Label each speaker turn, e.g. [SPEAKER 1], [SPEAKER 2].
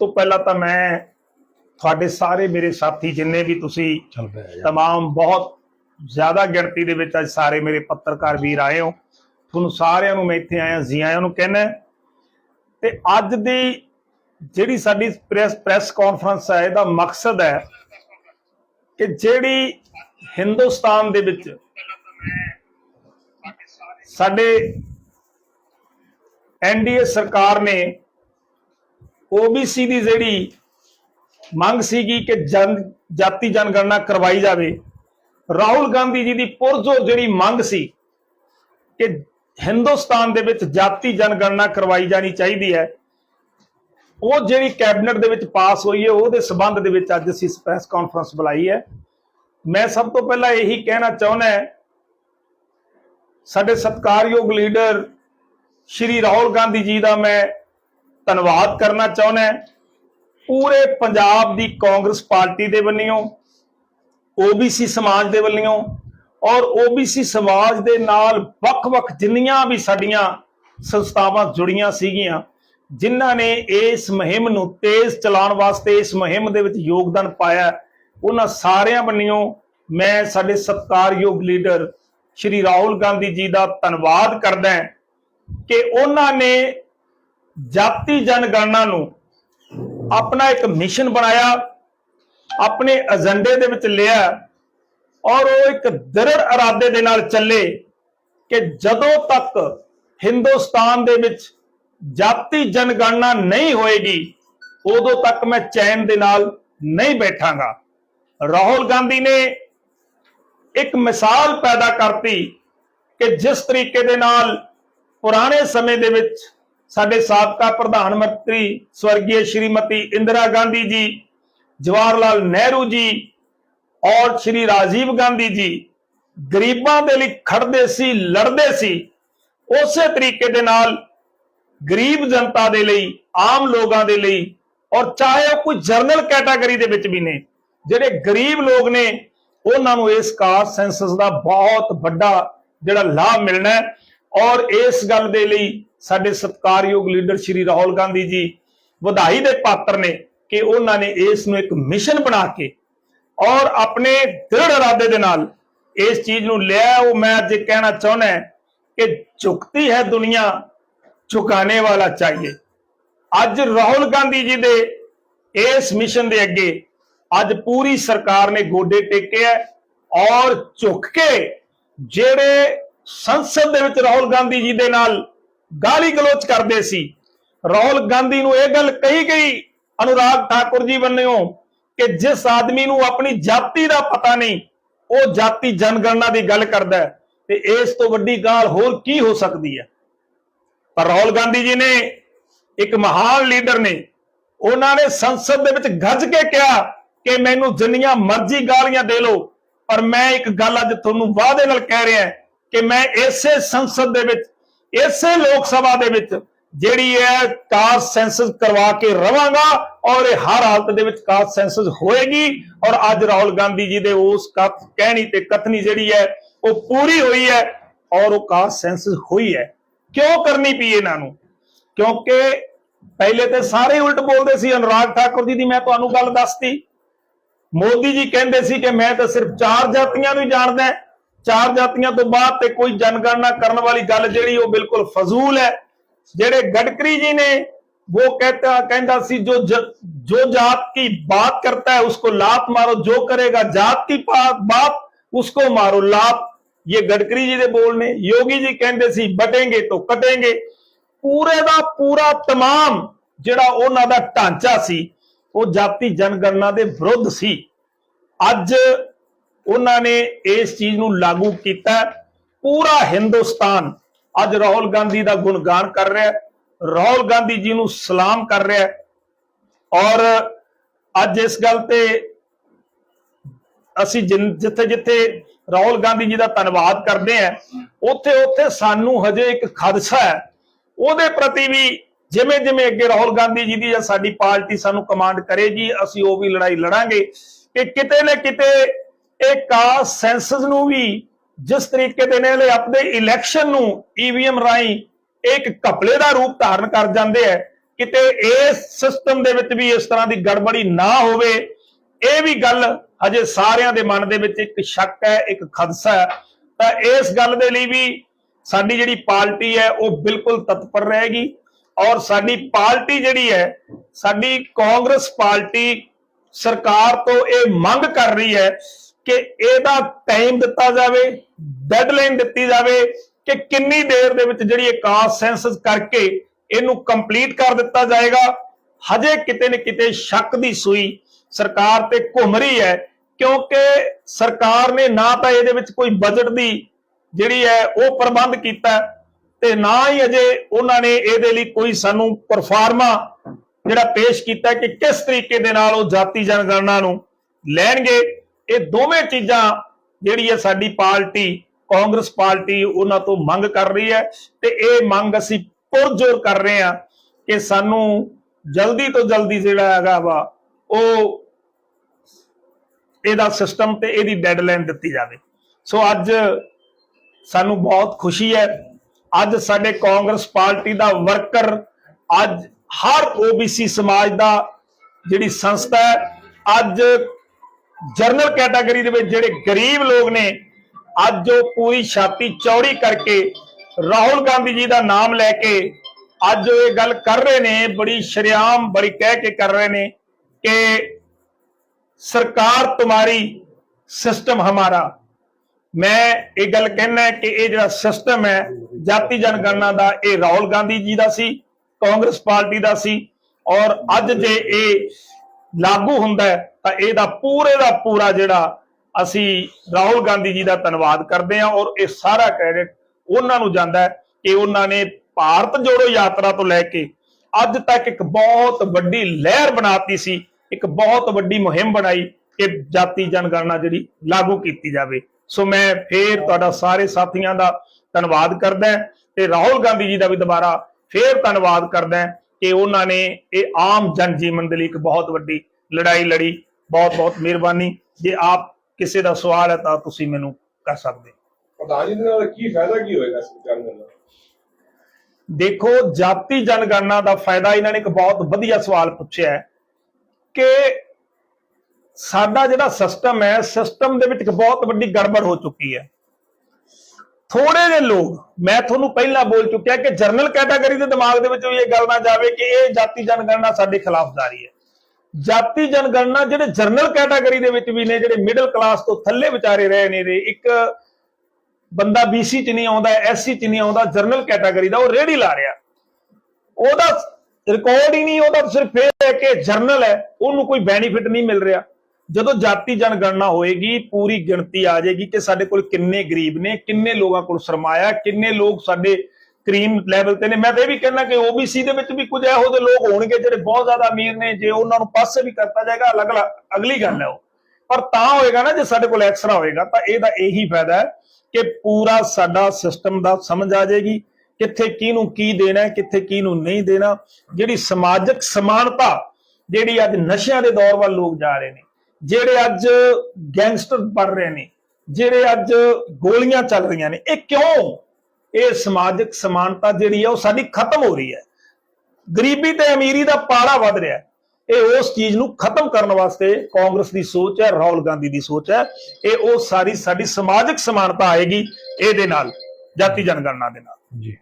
[SPEAKER 1] ਤੋਂ ਪਹਿਲਾਂ ਤਾਂ ਮੈਂ ਤੁਹਾਡੇ ਸਾਰੇ ਮੇਰੇ ਸਾਥੀ ਜਿੰਨੇ ਵੀ ਤੁਸੀਂ
[SPEAKER 2] ਚੱਲ ਪਿਆ।
[SPEAKER 1] ਤਮਾਮ ਬਹੁਤ ਜ਼ਿਆਦਾ ਗਿਣਤੀ ਦੇ ਵਿੱਚ ਅੱਜ ਸਾਰੇ ਮੇਰੇ ਪੱਤਰਕਾਰ ਵੀਰ ਆਏ ਹੋ ਤੁਹਾਨੂੰ ਸਾਰਿਆਂ ਨੂੰ ਮੈਂ ਇੱਥੇ ਆਇਆ ਜੀ ਆਇਆਂ ਨੂੰ ਕਹਿਣਾ ਤੇ ਅੱਜ ਦੀ ਜਿਹੜੀ ਸਾਡੀ ਪ੍ਰੈਸ ਪ੍ਰੈਸ ਕਾਨਫਰੰਸ ਹੈ ਇਹਦਾ ਮਕਸਦ ਹੈ ਕਿ ਜਿਹੜੀ ਹਿੰਦੁਸਤਾਨ ਦੇ ਵਿੱਚ ਸਾਡੇ ਐਨਡੀਏ ਸਰਕਾਰ ਨੇ ਓਬੀਸੀ ਦੀ ਜਿਹੜੀ ਮੰਗ ਸੀਗੀ ਕਿ ਜਨ ਜਾਤੀ ਜਨਗਣਨਾ ਕਰਵਾਈ ਜਾਵੇ, ਰਾਹੁਲ ਗਾਂਧੀ ਜੀ ਦੀ ਪੁਰਜੋ ਜਿਹੜੀ ਮੰਗ ਸੀ ਕਿ ਹਿੰਦੁਸਤਾਨ ਦੇ ਵਿੱਚ ਜਾਤੀ ਜਨਗਣਨਾ ਕਰਵਾਈ ਜਾਣੀ ਚਾਹੀਦੀ ਹੈ, ਉਹ ਜਿਹੜੀ ਕੈਬਨਿਟ ਦੇ ਵਿੱਚ ਪਾਸ ਹੋਈ ਹੈ, ਉਹਦੇ ਸਬੰਧ ਦੇ ਵਿੱਚ ਅੱਜ ਅਸੀਂ ਪ੍ਰੈਸ ਕਾਨਫਰੰਸ ਬੁਲਾਈ ਹੈ। ਮੈਂ ਸਭ ਤੋਂ ਪਹਿਲਾਂ ਇਹੀ ਕਹਿਣਾ ਚਾਹੁੰਦਾ ਸਾਡੇ ਸਤਿਕਾਰਯੋਗ ਲੀਡਰ ਸ਼੍ਰੀ ਰਾਹੁਲ ਗਾਂਧੀ ਜੀ ਦਾ ਮੈਂ ਧੰਨਵਾਦ ਕਰਨਾ ਚਾਹੁੰਦਾ ਪੂਰੇ ਪੰਜਾਬ ਦੀ ਕਾਂਗਰਸ ਪਾਰਟੀ ਦੇ ਵੱਲੋਂ, ਓਬੀਸੀ ਸਮਾਜ ਦੇ ਵੱਲੋਂ ਔਰ ਓਬੀਸੀ ਸਮਾਜ ਦੇ ਨਾਲ ਵੱਖ-ਵੱਖ ਜਿੰਨੀਆਂ ਵੀ ਸਾਡੀਆਂ ਸੰਸਥਾਵਾਂ ਜੁੜੀਆਂ ਸੀਗੀਆਂ, ਜਿਨ੍ਹਾਂ ਨੇ ਇਸ ਮੁਹਿੰਮ ਨੂੰ ਤੇਜ਼ ਚਲਾਉਣ ਵਾਸਤੇ ਇਸ ਮੁਹਿੰਮ ਦੇ ਵਿੱਚ ਯੋਗਦਾਨ ਪਾਇਆ ਉਹਨਾਂ ਸਾਰਿਆਂ ਵੱਲੋਂ ਮੈਂ ਸਾਡੇ ਸਤਿਕਾਰਯੋਗ ਲੀਡਰ ਸ਼੍ਰੀ ਰਾਹੁਲ ਗਾਂਧੀ ਜੀ ਦਾ ਧੰਨਵਾਦ ਕਰਦਾ ਕਿ ਉਹਨਾਂ ਨੇ ਜਾਤੀ ਜਨਗਣਨਾ ਨੂੰ ਆਪਣਾ ਇੱਕ ਮਿਸ਼ਨ ਬਣਾਇਆ, ਆਪਣੇ ਏਜੰਡੇ ਦੇ ਵਿੱਚ ਲਿਆ ਔਰ ਉਹ ਇੱਕ ਦ੍ਰਿੜ ਇਰਾਦੇ ਦੇ ਨਾਲ ਚੱਲੇ ਕਿ ਜਦੋਂ ਤੱਕ ਹਿੰਦੁਸਤਾਨ ਦੇ ਵਿੱਚ ਜਾਤੀ ਜਨਗਣਨਾ ਨਹੀਂ ਹੋਏਗੀ, ਉਦੋਂ ਤੱਕ ਮੈਂ ਚੈਨ ਦੇ ਨਾਲ ਨਹੀਂ ਬੈਠਾਂਗਾ। ਰਾਹੁਲ ਗਾਂਧੀ ਨੇ ਇੱਕ ਮਿਸਾਲ ਪੈਦਾ ਕਰਤੀ ਕਿ ਜਿਸ ਤਰੀਕੇ ਦੇ ਨਾਲ ਪੁਰਾਣੇ ਸਮੇਂ ਦੇ ਵਿੱਚ ਸਾਡੇ ਸਾਬਕਾ ਪ੍ਰਧਾਨ ਮੰਤਰੀ ਸਵਰਗੀ ਸ਼੍ਰੀਮਤੀ ਇੰਦਰਾ ਗਾਂਧੀ ਜੀ ਜਵਾਹਰ ਲਾਲ ਨਹਿਰੂ ਜੀ ਔਰ ਸ਼੍ਰੀ ਰਾਜੀਵ ਗਾਂਧੀ ਜੀ ਗਰੀਬਾਂ ਦੇ ਲਈ ਖੜਦੇ ਸੀ, ਲੜਦੇ ਸੀ, ਉਸੇ ਤਰੀਕੇ ਦੇ ਨਾਲ ਗਰੀਬ ਜਨਤਾ ਦੇ ਲਈ, ਆਮ ਲੋਕਾਂ ਦੇ ਲਈ ਔਰ ਚਾਹੇ ਉਹ ਕੋਈ ਜਰਨਲ ਕੈਟਾਗਰੀ ਦੇ ਵਿੱਚ ਵੀ ਨੇ, ਜਿਹੜੇ ਗਰੀਬ ਲੋਕ ਨੇ, ਉਹਨਾਂ ਨੂੰ ਇਸ ਕਾਸਟ ਸੈਂਸਸ ਦਾ ਬਹੁਤ ਵੱਡਾ ਜਿਹੜਾ ਲਾਭ ਮਿਲਣਾ ਹੈ ਔਰ ਇਸ ਗੱਲ ਦੇ ਲਈ ਸਾਡੇ ਸਤਿਕਾਰਯੋਗ ਲੀਡਰ ਸ਼੍ਰੀ ਰਾਹੁਲ ਗਾਂਧੀ ਜੀ ਵਧਾਈ ਦੇ ਪਾਤਰ ਨੇ ਕਿ ਉਹਨਾਂ ਨੇ ਇਸ ਨੂੰ ਇੱਕ ਮਿਸ਼ਨ ਬਣਾ ਕੇ ਔਰ ਆਪਣੇ ਦ੍ਰਿੜ ਇਰਾਦੇ ਦੇ ਨਾਲ ਇਸ ਚੀਜ਼ ਨੂੰ ਲਿਆ ਉਹ ਮੈਂ ਅੱਜ ਕਹਿਣਾ ਚਾਹੁੰਦਾ ਕਿ ਝੁਕਤੀ ਹੈ ਦੁਨੀਆ ਝੁਕਾਣੇ ਵਾਲਾ ਚਾਹੀਏ। ਅੱਜ ਰਾਹੁਲ ਗਾਂਧੀ ਜੀ ਦੇ ਇਸ ਮਿਸ਼ਨ ਦੇ ਅੱਗੇ ਅੱਜ ਪੂਰੀ ਸਰਕਾਰ ਨੇ ਗੋਡੇ ਟੇਕੇ ਹੈ ਔਰ ਝੁਕ ਕੇ ਜਿਹੜੇ ਸੰਸਦ ਦੇ ਵਿੱਚ ਰਾਹੁਲ ਗਾਂਧੀ ਜੀ ਦੇ ਨਾਲ ਗਾਲੀ ਗਲੋਚ ਕਰਦੇ ਸੀ। ਰਾਹੁਲ ਗਾਂਧੀ ਨੂੰ ਇਹ ਗੱਲ ਕਹੀ ਗਈ, ਅਨੁਰਾਗ ਠਾਕੁਰ ਜੀ ਵੱਲੋਂ ਕਿ ਜਿਸ ਆਦਮੀ ਨੂੰ ਆਪਣੀ ਜਾਤੀ ਦਾ ਪਤਾ ਨਹੀਂ, ਉਹ ਜਾਤੀ ਜਨਗਣਨਾ ਦੀ ਗੱਲ ਕਰਦਾ ਹੈ ਤੇ ਇਸ ਤੋਂ ਵੱਡੀ ਗੱਲ ਹੋਰ ਕੀ ਹੋ ਸਕਦੀ ਹੈ? ਪਰ ਰਾਹੁਲ ਗਾਂਧੀ ਜੀ ਨੇ ਇੱਕ ਮਹਾਨ ਲੀਡਰ ਨੇ, ਉਹਨਾਂ ਨੇ ਸੰਸਦ ਦੇ ਵਿੱਚ ਗੱਜ ਕੇ ਕਿਹਾ ਕਿ ਮੈਨੂੰ ਜਿੰਨੀਆਂ ਮਰਜ਼ੀ ਗਾਲੀਆਂ ਦੇ ਲਓ, ਪਰ ਮੈਂ ਇੱਕ ਗੱਲ ਅੱਜ ਤੁਹਾਨੂੰ ਵਾਅਦੇ ਨਾਲ ਕਹਿ ਰਿਹਾ ਕਿ ਮੈਂ ਇਸੇ ਸੰਸਦ ਦੇ ਵਿੱਚ ਇਸੇ ਲੋਕ ਸਭਾ ਦੇ ਵਿੱਚ ਜਿਹੜੀ ਹੈ ਕਾਸਟ ਸੈਂਸਸ ਕਰਵਾ ਕੇ ਰਵਾਂਗਾ ਔਰ ਇਹ ਹਰ ਹਾਲਤ ਦੇ ਵਿੱਚ ਕਾਸਟ ਸੈਂਸਸ ਹੋਏਗੀ ਔਰ ਅੱਜ ਰਾਹੁਲ ਗਾਂਧੀ ਜੀ ਦੇ ਉਸ ਕਥ, ਕਹਿਣੀ ਤੇ ਕਥਨੀ ਜਿਹੜੀ ਹੈ ਉਹ ਪੂਰੀ ਹੋਈ ਹੈ ਔਰ ਉਹ ਕਾਸਟ ਸੈਂਸਸ ਹੋਈ ਹੈ। ਕਿਉਂ ਕਰਨੀ ਪਈ ਇਹਨਾਂ ਨੂੰ? ਕਿਉਂਕਿ ਪਹਿਲੇ ਤੇ ਸਾਰੇ ਉਲਟ ਬੋਲਦੇ ਸੀ, ਅਨੁਰਾਗ ਠਾਕੁਰ ਜੀ ਦੀ ਮੈਂ ਤੁਹਾਨੂੰ ਗੱਲ ਦੱਸਤੀ। ਮੋਦੀ ਜੀ ਕਹਿੰਦੇ ਸੀ ਕਿ ਮੈਂ ਤਾਂ ਸਿਰਫ ਚਾਰ ਜਾਤੀਆਂ ਨੂੰ ਹੀ ਜਾਣਦਾ ਚਾਰ ਜਾਤੀਆਂ ਤੋਂ ਬਾਅਦ ਤੇ ਕੋਈ ਜਨਗਣਨਾ ਕਰਨ ਵਾਲੀ ਗੱਲ ਜਿਹੜੀ ਉਹ ਬਿਲਕੁਲ ਫਜ਼ੂਲ ਹੈ ਜਿਹੜੇ ਗਡਕਰੀ ਜੀ ਨੇ वो कहता कहता सी जो ज, जो जात की बात करता है उसको लात मारो जो करेगा जात की बात उसको मारो लात ये गडकरी जी के बोल ने योगी जी कहते सी बटेंगे तो कटेंगे पूरे का पूरा तमाम ਜਿਹੜਾ ਉਹਨਾਂ ਦਾ ਢਾਂਚਾ ਸੀ ਉਹ ਜਾਤੀ ਜਨਗਣਨਾ ਦੇ ਵਿਰੁੱਧ ਸੀ ਅੱਜ ਉਹਨਾਂ ਨੇ ਇਸ ਚੀਜ਼ ਨੂੰ ਲਾਗੂ ਕੀਤਾ। ਪੂਰਾ ਹਿੰਦੁਸਤਾਨ ਅੱਜ ਰਾਹੁਲ ਗਾਂਧੀ ਦਾ ਗੁਣਗਾਨ ਕਰ ਰਿਹਾ ਰਾਹੁਲ ਗਾਂਧੀ ਜੀ ਨੂੰ ਸਲਾਮ ਕਰ ਰਿਹਾ ਔਰ ਅੱਜ ਇਸ ਗੱਲ ਤੇ ਅਸੀਂ ਜਿੱਥੇ ਜਿੱਥੇ ਰਾਹੁਲ ਗਾਂਧੀ ਜੀ ਦਾ ਧੰਨਵਾਦ ਕਰਦੇ ਆ ਉੱਥੇ ਉੱਥੇ ਸਾਨੂੰ ਹਜੇ ਇੱਕ ਖਦਸ਼ਾ ਹੈ। ਉਹਦੇ ਪ੍ਰਤੀ ਵੀ ਜਿਵੇਂ ਜਿਵੇਂ ਅੱਗੇ ਰਾਹੁਲ ਗਾਂਧੀ ਜੀ ਦੀ ਜਾਂ ਸਾਡੀ ਪਾਰਟੀ ਸਾਨੂੰ ਕਮਾਂਡ ਕਰੇਗੀ, ਅਸੀਂ ਉਹ ਵੀ ਲੜਾਈ ਲੜਾਂਗੇ ਕਿ ਕਿਤੇ ਨਾ ਕਿਤੇ ਇਹ ਕਾ ਸੈਂਸਸ ਨੂੰ ਵੀ ਜਿਸ ਤਰੀਕੇ ਦੇ ਨਾਲ ਆਪਣੇ ਇਲੈਕਸ਼ਨ ਨੂੰ ਈਵੀਐਮ ਰਾਹੀਂ ਇੱਕ ਘਪਲੇ ਦਾ ਰੂਪ ਧਾਰਨ ਕਰ ਜਾਂਦੇ ਹੈ ਕਿਤੇ ਇਸ ਸਿਸਟਮ ਦੇ ਵਿੱਚ ਵੀ ਇਸ ਤਰ੍ਹਾਂ ਦੀ ਗੜਬੜੀ ਨਾ ਹੋਵੇ, ਇਹ ਵੀ ਗੱਲ ਹਜੇ ਸਾਰਿਆਂ ਦੇ ਮਨ ਦੇ ਵਿੱਚ ਇੱਕ ਸ਼ੱਕ ਹੈ, ਇੱਕ ਖਦਸ਼ਾ ਹੈ। ਤਾਂ ਇਸ ਗੱਲ ਦੇ ਲਈ ਵੀ ਸਾਡੀ ਜਿਹੜੀ ਪਾਰਟੀ ਹੈ, ਉਹ ਬਿਲਕੁਲ ਤਤਪਰ ਰਹੇਗੀ ਔਰ ਸਾਡੀ ਪਾਰਟੀ ਜਿਹੜੀ ਹੈ, ਸਾਡੀ ਕਾਂਗਰਸ ਪਾਰਟੀ ਸਰਕਾਰ ਤੋਂ ਇਹ ਮੰਗ ਕਰ ਰਹੀ ਹੈ ਕਿ ਇਹਦਾ ਟਾਈਮ ਦਿੱਤਾ ਜਾਵੇ ਡੈਡਲਾਈਨ ਦਿੱਤੀ ਜਾਵੇ ਕਿ ਕਿੰਨੀ ਦੇਰ ਦੇ ਵਿੱਚ ਜਿਹੜੀ ਇਹ ਕਾਸਟ ਸੈਂਸਸ ਕਰਕੇ ਇਹਨੂੰ ਕੰਪਲੀਟ ਕਰ ਦਿੱਤਾ ਜਾਏਗਾ। ਹਜੇ ਕਿਤੇ ਨਾ ਕਿਤੇ ਸ਼ੱਕ ਦੀ ਸੂਈ ਸਰਕਾਰ ਤੇ ਘੁੰਮ ਰਹੀ ਹੈ, ਕਿਉਂਕਿ ਸਰਕਾਰ ਨੇ ਨਾ ਤਾਂ ਇਹਦੇ ਵਿੱਚ ਕੋਈ ਬਜਟ ਦੀ ਜਿਹੜੀ ਹੈ ਉਹ ਪ੍ਰਬੰਧ ਕੀਤਾ ਤੇ ਨਾ ਹੀ ਅਜੇ ਉਹਨਾਂ ਨੇ ਇਹਦੇ ਲਈ ਕੋਈ ਸਾਨੂੰ ਪਰਫਾਰਮਾ ਜਿਹੜਾ ਪੇਸ਼ ਕੀਤਾ ਕਿ ਕਿਸ ਤਰੀਕੇ ਦੇ ਨਾਲ ਉਹ ਜਾਤੀ ਜਨਗਣਨਾ ਨੂੰ ਲੈਣਗੇ। ਇਹ ਦੋਵੇਂ ਚੀਜ਼ਾਂ ਜਿਹੜੀ ਹੈ ਸਾਡੀ ਪਾਰਟੀ, ਕਾਂਗਰਸ ਪਾਰਟੀ ਉਹਨਾਂ ਤੋਂ ਮੰਗ ਕਰ ਰਹੀ ਹੈ ਤੇ ਇਹ ਮੰਗ ਅਸੀਂ ਪੁਰਜੋਰ ਕਰ ਰਹੇ ਹਾਂ ਕਿ ਸਾਨੂੰ ਜਲਦੀ ਤੋਂ ਜਲਦੀ ਜਿਹੜਾ ਹੈਗਾ ਵਾ, ਉਹ ਇਹਦਾ ਸਿਸਟਮ ਤੇ ਇਹਦੀ ਡੈਡਲਾਈਨ ਦਿੱਤੀ ਜਾਵੇ। ਸੋ ਅੱਜ ਸਾਨੂੰ ਬਹੁਤ ਖੁਸ਼ੀ ਹੈ, ਅੱਜ ਸਾਡੇ ਕਾਂਗਰਸ ਪਾਰਟੀ ਦਾ ਵਰਕਰ ਅੱਜ ਹਰ ਓਬੀਸੀ ਸਮਾਜ ਦਾ ਜਿਹੜੀ ਸੰਸਥਾ ਹੈ, ਅੱਜ ਜਰਨਲ ਕੈਟਾਗਰੀ ਦੇ ਵਿੱਚ ਜਿਹੜੇ ਗਰੀਬ ਲੋਕ ਨੇ, ਅੱਜ ਉਹ ਪੂਰੀ ਛਾਤੀ ਚੌੜੀ ਕਰਕੇ ਰਾਹੁਲ ਗਾਂਧੀ ਜੀ ਦਾ ਨਾਮ ਲੈ ਕੇ ਅੱਜ ਉਹ ਇਹ ਗੱਲ ਕਰ ਰਹੇ ਨੇ, ਬੜੀ ਸ਼ਰਿਆਮ, ਬੜੀ ਕਹਿ ਕੇ ਕਰ ਰਹੇ ਨੇ ਕਿ ਸਰਕਾਰ ਤੁਹਾਡੀ ਸਿਸਟਮ ਹਮਾਰਾ। ਮੈਂ ਇਹ ਗੱਲ ਕਹਿਣਾ ਕਿ ਇਹ ਜਿਹੜਾ ਸਿਸਟਮ ਹੈ, ਜਾਤੀ ਜਨਗਣਨਾ ਦਾ, ਇਹ ਰਾਹੁਲ ਗਾਂਧੀ ਜੀ ਦਾ ਸੀ, ਕਾਂਗਰਸ ਪਾਰਟੀ ਦਾ ਸੀ ਔਰ ਅੱਜ ਜੇ ਇਹ ਲਾਗੂ ਹੁੰਦਾ ਹੈ, ਤਾਂ ਇਹਦਾ ਪੂਰੇ ਦਾ ਪੂਰਾ ਜਿਹੜਾ ਅਸੀਂ ਰਾਹੁਲ ਗਾਂਧੀ ਜੀ ਦਾ ਧੰਨਵਾਦ ਕਰਦੇ ਹਾਂ ਔਰ ਇਹ ਸਾਰਾ ਕ੍ਰੈਡਿਟ ਉਹਨਾਂ ਨੂੰ ਜਾਂਦਾ ਹੈ ਕਿ ਉਹਨਾਂ ਨੇ ਭਾਰਤ ਜੋੜੋ ਯਾਤਰਾ ਤੋਂ ਲੈ ਕੇ ਅੱਜ ਤੱਕ ਇੱਕ ਬਹੁਤ ਵੱਡੀ ਲਹਿਰ ਬਣਾਤੀ ਸੀ, ਇੱਕ ਬਹੁਤ ਵੱਡੀ ਮੁਹਿੰਮ ਬਣਾਈ ਕਿ ਜਾਤੀ ਜਨਗਣਨਾ ਜਿਹੜੀ ਲਾਗੂ ਕੀਤੀ ਜਾਵੇ। ਸੋ ਮੈਂ ਫੇਰ ਤੁਹਾਡਾ ਸਾਰੇ ਸਾਥੀਆਂ ਦਾ ਧੰਨਵਾਦ ਕਰਦਾ ਤੇ ਰਾਹੁਲ ਗਾਂਧੀ ਜੀ ਦਾ ਵੀ ਦੁਬਾਰਾ ਫੇਰ ਧੰਨਵਾਦ ਕਰਦਾ ਕਿ ਉਹਨਾਂ ਨੇ ਇਹ ਆਮ ਜਨ ਜੀਵਨ ਦੇ ਲਈ ਇੱਕ ਬਹੁਤ ਵੱਡੀ ਲੜਾਈ ਲੜੀ ਬਹੁਤ ਬਹੁਤ ਮਿਹਰਬਾਨੀ। ਜੇ ਆਪ ਕਿਸੇ ਦਾ ਸਵਾਲ ਹੈ ਤਾਂ ਤੁਸੀਂ ਮੈਨੂੰ ਕਰ ਸਕਦੇ
[SPEAKER 2] ਪ੍ਰਧਾਨ ਜੀ ਦੇ ਨਾਲ ਕੀ ਫਾਇਦਾ ਕੀ ਹੋਏਗਾ ਇਸ ਕਰਨ ਦਾ
[SPEAKER 1] ਦੇਖੋ ਜਾਤੀ ਜਨਗਣਨਾ ਦਾ ਫਾਇਦਾ ਇਹਨਾਂ ਨੇ ਇੱਕ ਬਹੁਤ ਵਧੀਆ ਸਵਾਲ ਪੁੱਛਿਆ ਹੈ ਕਿ ਸਾਡਾ ਜਿਹੜਾ ਸਿਸਟਮ ਹੈ ਸਿਸਟਮ ਦੇ ਵਿੱਚ ਇੱਕ ਬਹੁਤ ਵੱਡੀ ਗੜਬੜ ਹੋ ਚੁੱਕੀ ਹੈ। ਥੋੜੇ ਜਿਹੇ ਲੋਕ, ਮੈਂ ਤੁਹਾਨੂੰ ਪਹਿਲਾਂ ਬੋਲ ਚੁੱਕਿਆ ਕਿ ਜਰਨਲ ਕੈਟਾਗਰੀ ਦੇ ਦਿਮਾਗ ਦੇ ਵਿੱਚ ਵੀ ਇਹ ਗੱਲ ਨਾ ਜਾਵੇ ਕਿ ਇਹ ਜਾਤੀ ਜਨਗਣਨਾ ਸਾਡੇ ਖਿਲਾਫ ਜਾ ਹੈ। ਜਾਤੀ ਜਨਗਣਨਾ ਜਿਹੜੇ ਜਰਨਲ ਕੈਟਾਗਰੀ ਦੇ ਵਿੱਚ ਵੀ ਨੇ, ਜਿਹੜੇ ਮਿਡਲ ਕਲਾਸ ਤੋਂ ਥੱਲੇ ਵਿਚਾਰੇ ਰਹੇ ਨੇ ਦੇ, ਇੱਕ ਬੰਦਾ BC ਚ ਨਹੀਂ ਆਉਂਦਾ SC ਚ ਨਹੀਂ ਆਉਂਦਾ, ਜਰਨਲ ਕੈਟਾਗਰੀ ਦਾ ਉਹ ਰੇੜੀ ਲਾ ਰਿਹਾ। ਉਹਦਾ ਰਿਕਾਰਡ ਹੀ ਨਹੀਂ, ਉਹਦਾ ਸਿਰਫ ਇਹ ਹੈ ਕਿ ਜਰਨਲ ਹੈ, ਉਹਨੂੰ ਕੋਈ ਬੈਨੀਫਿਟ ਨਹੀਂ ਮਿਲ ਰਿਹਾ। ਜਦੋਂ ਜਾਤੀ ਜਨਗਣਨਾ ਹੋਏਗੀ, ਪੂਰੀ ਗਿਣਤੀ ਆ ਜਾਏਗੀ ਕਿ ਸਾਡੇ ਕੋਲ ਕਿੰਨੇ ਗਰੀਬ ਨੇ, ਕਿੰਨੇ ਲੋਕਾਂ ਕੋਲ ਸਰਮਾਇਆ, ਕਿੰਨੇ ਲੋਕ ਸਾਡੇ ਕਰੀਮ ਲੈਵਲ ਤੇ ਨੇ। ਮੈਂ ਤਾਂ ਇਹ ਵੀ ਕਹਿਣਾ ਕਿ OBC ਦੇ ਵਿੱਚ ਵੀ ਕੁਝ ਇਹੋ ਜਿਹੇ ਲੋਕ ਹੋਣਗੇ ਜਿਹੜੇ ਬਹੁਤ ਜ਼ਿਆਦਾ ਅਮੀਰ ਨੇ, ਜੇ ਉਹਨਾਂ ਨੂੰ ਪਾਸੇ ਵੀ ਕਰਤਾ ਜਾਏਗਾ ਅਲੱਗ ਅਗਲੀ ਗੱਲ ਹੈ ਉਹ। ਪਰ ਤਾਂ ਹੋਏਗਾ ਨਾ, ਜੇ ਸਾਡੇ ਕੋਲ ਐਕਸਟਰਾ ਹੋਏਗਾ, ਤਾਂ ਇਹਦਾ ਇਹੀ ਫਾਇਦਾ ਹੈ ਕਿ ਪੂਰਾ ਸਾਡਾ ਸਿਸਟਮ ਦਾ ਸਮਝ ਆ ਜਾਏਗੀ, ਕਿੱਥੇ ਕਿਹਨੂੰ ਕੀ ਦੇਣਾ ਹੈ ਕਿੱਥੇ ਕਿਹਨੂੰ ਨਹੀਂ ਦੇਣਾ। ਜਿਹੜੀ ਸਮਾਜਿਕ ਸਮਾਨਤਾ, ਜਿਹੜੀ ਅੱਜ ਨਸ਼ਿਆਂ ਦੇ ਦੌਰ ਵੱਲ ਲੋਕ ਜਾ ਰਹੇ ਨੇ ਜਿਹੜੇ ਅੱਜ ਗੈਂਗਸਟਰ ਬਣ ਰਹੇ ਨੇ, ਜਿਹੜੇ ਅੱਜ ਗੋਲੀਆਂ ਚੱਲ ਰਹੀਆਂ ਨੇ, ਇਹ ਕਿਉਂ? ਇਹ ਸਮਾਜਿਕ ਸਮਾਨਤਾ ਜਿਹੜੀ ਹੈ ਉਹ ਸਾਡੀ ਖਤਮ ਹੋ ਰਹੀ ਹੈ। ਗਰੀਬੀ ਤੇ ਅਮੀਰੀ ਦਾ ਪਾੜਾ ਵੱਧ ਰਿਹਾ ਹੈ। ਇਹ ਉਸ ਚੀਜ਼ ਨੂੰ ਖਤਮ ਕਰਨ ਵਾਸਤੇ ਕਾਂਗਰਸ ਦੀ ਸੋਚ ਹੈ, ਰਾਹੁਲ ਗਾਂਧੀ ਦੀ ਸੋਚ ਹੈ। ਇਹ ਉਹ ਸਾਰੀ ਸਾਡੀ ਸਮਾਜਿਕ ਸਮਾਨਤਾ ਆਏਗੀ ਇਹਦੇ ਨਾਲ, ਜਾਤੀ ਜਨਗਣਨਾ ਦੇ ਨਾਲ।
[SPEAKER 3] ਜੀ।